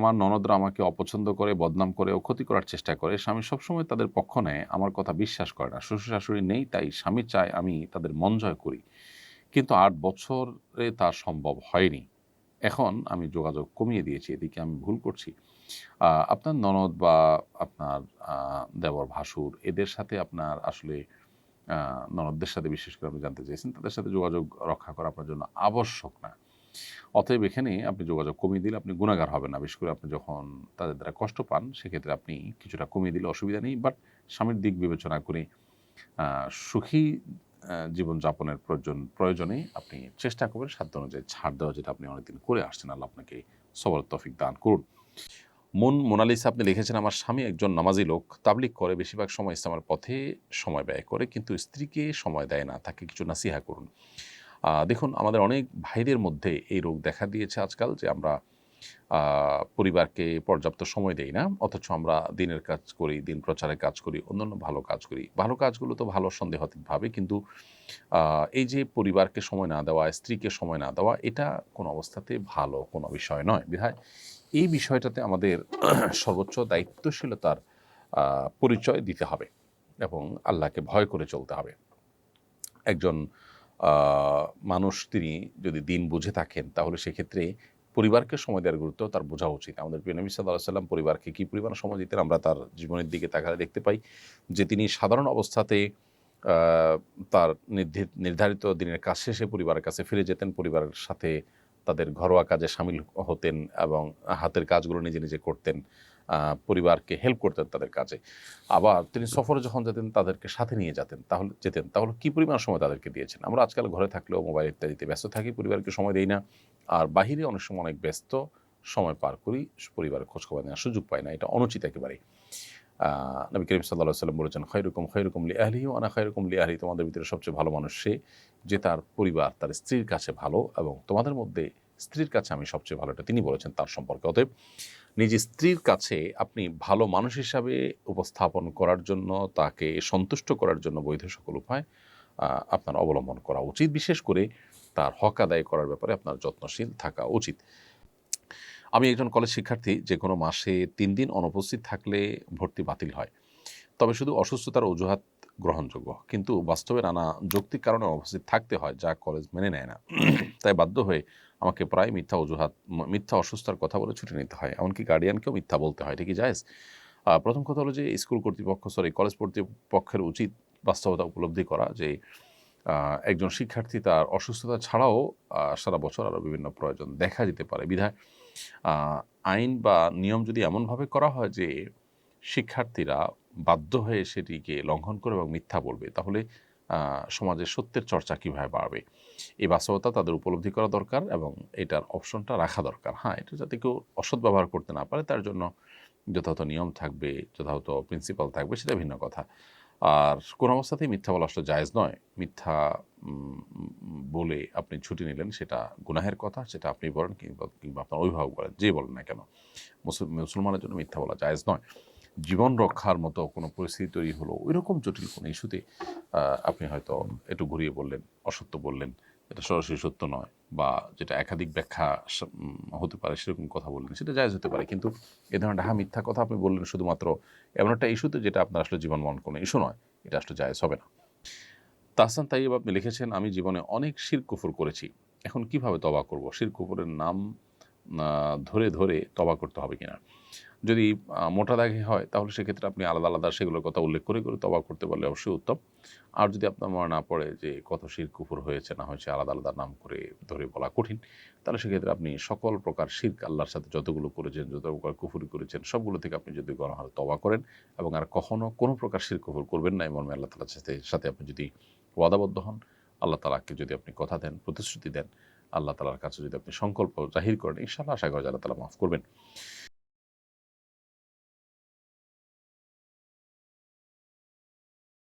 আমার ননদরা আমাকে অপছন্দ করে, বদনাম করে ও ক্ষতি করার চেষ্টা করে, স্বামী সবসময় তাদের পক্ষ নেয়, আমার কথা বিশ্বাস করে না। শ্বশুর শাশুড়ি নেই, তাই স্বামী চায় আমি তাদের মন জয় করি। কিন্তু আট বছরে তা সম্ভব হয়নি। এখন আমি যোগাযোগ কমিয়ে দিয়েছি, এদিকে আমি ভুল করছি। আপনার ননদ বা আপনার দেবর ভাসুর, এদের সাথে আপনার আসলে ননদদের সাথে বিশেষ করে আপনি জানতে চাইছেন, তাদের সাথে যোগাযোগ রক্ষা করা আপনার জন্য আবশ্যক না। অতএব এখানে আপনি যোগাযোগ কমিয়ে দিলে আপনি গুণাগার হবেন না। বিশেষ করে আপনি যখন তাদের দ্বারা কষ্ট পান, সেক্ষেত্রে আপনি কিছুটা কমিয়ে দিলে অসুবিধা নেই। বাট স্বামীর দিক বিবেচনা করে সুখী জীবনযাপনের প্রয়োজন, প্রয়োজনে আপনি চেষ্টা করবেন সাধ্য অনুযায়ী ছাড় দেওয়া, যেটা আপনি অনেকদিন করে আসছেন। আল্লাহ আপনাকে সবর তফিক দান করুন। মন মোনালিসা, আপনি লিখেছেন, আমার স্বামী একজন নামাজি লোক। তাবলিক করে, বেশিরভাগ সময় ইসলামের পথে সময় ব্যয় করে, কিন্তু স্ত্রীকে সময় দেয় না। তাকে কিছু নাসিহা করুন। দেখুন, আমাদের অনেক ভাইদের মধ্যে এই রোগ দেখা দিয়েছে আজকাল যে আমরা পরিবারকে পর্যাপ্ত সময় দেই না, অথচ আমরা দিনের কাজ করি, দিন প্রচারের কাজ করি, অন্যান্য ভালো কাজ করি। ভালো কাজগুলো তো ভালো সন্দেহাতীতভাবে, কিন্তু এই যে পরিবারকে সময় না দেওয়া, স্ত্রীকে সময় না দেওয়া, এটা কোনো অবস্থাতে ভালো কোনো বিষয় নয়। বিধায় এই বিষয়টাতে আমাদের সর্বোচ্চ দায়িত্বশীলতার পরিচয় দিতে হবে এবং আল্লাহকে ভয় করে চলতে হবে। একজন মানুষ তিনি যদি দিন বুঝে থাকেন, তাহলে সেক্ষেত্রে পরিবারকে সময় দেওয়ার গুরুত্ব তার বোঝা উচিত। আমাদের প্রিয় নবী সাল্লাহ সাল্লাম পরিবারকে কী পরিমাণ সময় দিতেন আমরা তার জীবনের দিকে তাকালে দেখতে পাই যে তিনি সাধারণ অবস্থাতে তার নির্ধি- নির্ধারিত দিনের কাজ শেষে পরিবারের কাছে ফিরে যেতেন, পরিবারের সাথে তাদের ঘরোয়া কাজে সামিল হতেন এবং হাতের কাজগুলো নিজে নিজে করতেন। পরিবারকে হেল্প করতেন তাদের কাজে। আবার তিনি সফরে যখন যেতেন তাদেরকে সাথে নিয়ে যেতেন তাহলে যেতেন। তাহলে কী পরিমাণ সময় তাদেরকে দিয়েছেন? আমরা আজকাল ঘরে থাকলেও মোবাইল ইত্যাদিতে ব্যস্ত থাকি পরিবারকে সময় দেই না। আর বাহিরে অনেক সময় অনেক ব্যস্ত সময় পার করি পরিবারের খোঁজখবর নেওয়ার সুযোগ পাই না। এটা অনুচিত একেবারেই। আহ, নবী করিম সাল্লাহ সাল্লাম বলেছেন খৈরকম খৈরকম লি আহলি আনা খৈরকম লি আহলি তোমাদের ভিতরে সবচেয়ে ভালো মানুষ সে যে তার পরিবার তার স্ত্রীর কাছে ভালো এবং তোমাদের মধ্যে স্ত্রীর কাছে আমি সবচেয়ে ভালো এটা তিনি বলেছেন তার সম্পর্কে। অতএব নিজ স্ত্রীর কাছে আপনি ভালো মানুষ হিসাবে উপস্থাপন করার জন্য, তাকে সন্তুষ্ট করার জন্য বৈধ সকল উপায় আপনার অবলম্বন করা উচিত। বিশেষ করে তার হক আদায় করার ব্যাপারে আপনার যত্নশীল থাকা উচিত। আমি একজন কলেজ শিক্ষার্থী, যে কোনো মাসে তিন দিন অনুপস্থিত থাকলে ভর্তি বাতিল হয়। তবে শুধু অসুস্থতার অজুহাত গ্রহণযোগ্য। কিন্তু বাস্তবে নানা যৌক্তিক কারণে উপস্থিত থাকতে হয়, যা কলেজ মেনে নেয় না। তাই বাধ্য হয়ে আমাকে প্রায় মিথ্যা অজুহাত, মিথ্যা অসুস্থার কথা বলে ছুটি নিতে হয়। এমনকি গার্ডিয়ানকেও মিথ্যা বলতে হয়, ঠিকই জায়েজ? প্রথম কথা হলো যে স্কুল কর্তৃপক্ষ সরি কলেজ কর্তৃপক্ষের উচিত বাস্তবতা উপলব্ধি করা যে একজন শিক্ষার্থী তার অসুস্থতা ছাড়াও সারা বছর আরও বিভিন্ন প্রয়োজন দেখা যেতে পারে। বিধায় আইন বা নিয়ম যদি এমনভাবে করা হয় যে, শিক্ষার্থীরা বাধ্য হয়ে সেটিকে লঙ্ঘন করে এবং মিথ্যা বলবে তাহলে আহ, সমাজে সত্যের চর্চা কীভাবে বাড়বে? এই বাস্তবতা তাদের উপলব্ধি করা দরকার এবং এটার অপশনটা রাখা দরকার। হ্যাঁ এটা যাতে কেউ অসৎ ব্যবহার করতে না পারে তার জন্য যথাযথ নিয়ম থাকবে যথাযথ প্রিন্সিপাল থাকবে সেটা ভিন্ন কথা। আর কোনো অবস্থাতেই মিথ্যা বলা আসলে জায়েজ নয়। মিথ্যা বলে আপনি ছুটি নিলেন সেটা গুনাহের কথা সেটা আপনি বলেন কিংবা কিংবা আপনার অভিভাবক বলেন যে বলেন না কেন। মুসল- মুসলমানের জন্য মিথ্যা বলা জায়েজ নয়। জীবন রক্ষার মতো কোনো পরিস্থিতি তৈরি হলো, ওইরকম জটিল কোনো ইস্যুতে আপনি হয়তো একটু ঘুরিয়ে বললেন, অসত্য বললেন, এটা সরাসরি সত্য নয় বা যেটা একাধিক ব্যাখ্যা হতে পারে সেরকম কথা বললেন, সেটা জায়জ হতে পারে। কিন্তু এ ধরনের ডাহা মিথ্যা কথা আপনি বললেন শুধুমাত্র এমন একটা ইস্যুতে যেটা আপনার আসলে জীবন মন কোনো ইস্যু নয়, এটা আসলে জায়জ হবে না। তাহসান তাইব আপনি লিখেছেন, আমি জীবনে অনেক শির কুফুর করেছি, এখন কীভাবে তবা করব? শির কুফুরের নাম ধরে ধরে তবা করতে হবে কিনা? যদি মোটা দাগে হয়, তাহলে সেক্ষেত্রে আপনি আলাদা আলাদা সেগুলোর কথা উল্লেখ করে করে তবা করতে পারলে অবশ্যই উত্তম। আর যদি আপনার মনে না পড়ে যে কত শির কুফুর হয়েছে, না হয়েছে, আলাদা আলাদা নাম করে ধরে বলা কঠিন, তাহলে সেক্ষেত্রে আপনি সকল প্রকার শির্ক আল্লাহর সাথে যতগুলো করেছেন, যত প্রকার কুফুরি করেছেন, সবগুলো থেকে আপনি যদি গণহারে তবা করেন এবং আর কখনও কোনো প্রকার শির কুফুর করবেন না এমন আল্লাহ তালার সাথে সাথে আপনি যদি ওয়াদাবদ্ধ হন, আল্লাহ তালাকে যদি আপনি কথা দেন, প্রতিশ্রুতি দেন, আল্লাহ তালার কাছে যদি আপনি সংকল্প জাহির করেন, ইনশাআল্লাহ আশা করা আল্লাহ তালা মাফ করবেন।